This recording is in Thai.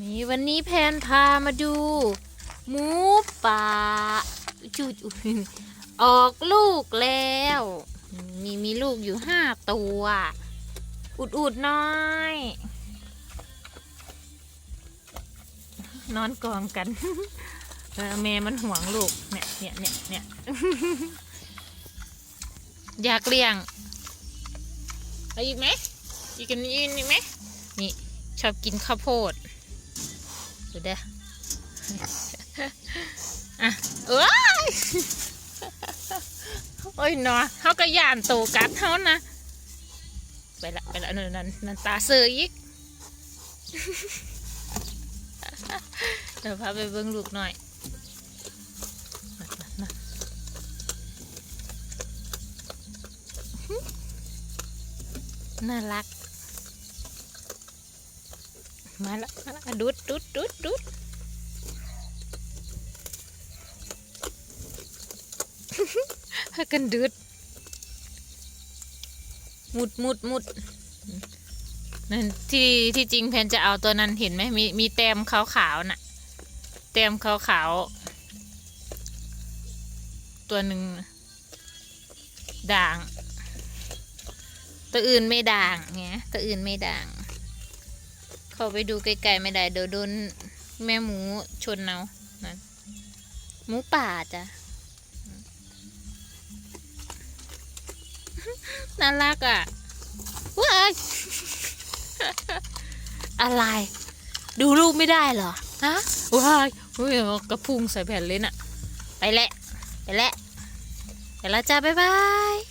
นี่วันนี้แพนพามาดู หมูป่าจูจออกลูกแล้ว มีมีลูกอยู่ห้าตัว อุดอุดๆน้อย นอนกองกันเออแม่มันห่วงลูกเนี่ยเนี่ยเนี่ยเนี่ยอยากเลี้ยงอาอีกไหมอีกกันอีกอีกไหมนี่ชอบกินข้าวโพด ดูเด้ออะเอ้ยโอ้ยเนาะเขาก็ย่านโตกัดเขานะไปละไปละนั่นนั่นนั่นตาเสืออีกเดี๋ยวพาไปเบิ้งลูกหน่อยนั่นนั่นนั่นน่ารัก มาละมาละดุดดุดดุดดุดพากันดุดมุดมุดมุดนั่นที่ที่จริงแพนจะเอาตัวนั้นเห็นไหมมีมีแต้มขาวๆน่ะแต้มขาวๆตัวหนึ่งด่าง ตัวอื่นไม่ด่างไงตัวอื่นไม่ด่างาไปดูไกลๆไม่ได้เดี๋ยวโดนแม่หมูชนเอานั่นหมูป่าจ้ะ น่ารักอะว้ายอะไร ดูรูปไม่ได้เหรอ ฮะว้ายเฮ้ยกระพุ้งใส่แผ่นเลยน่ะ ไปแหละ ไปแหละ ไปแล้วจ้า บ๊ายบาย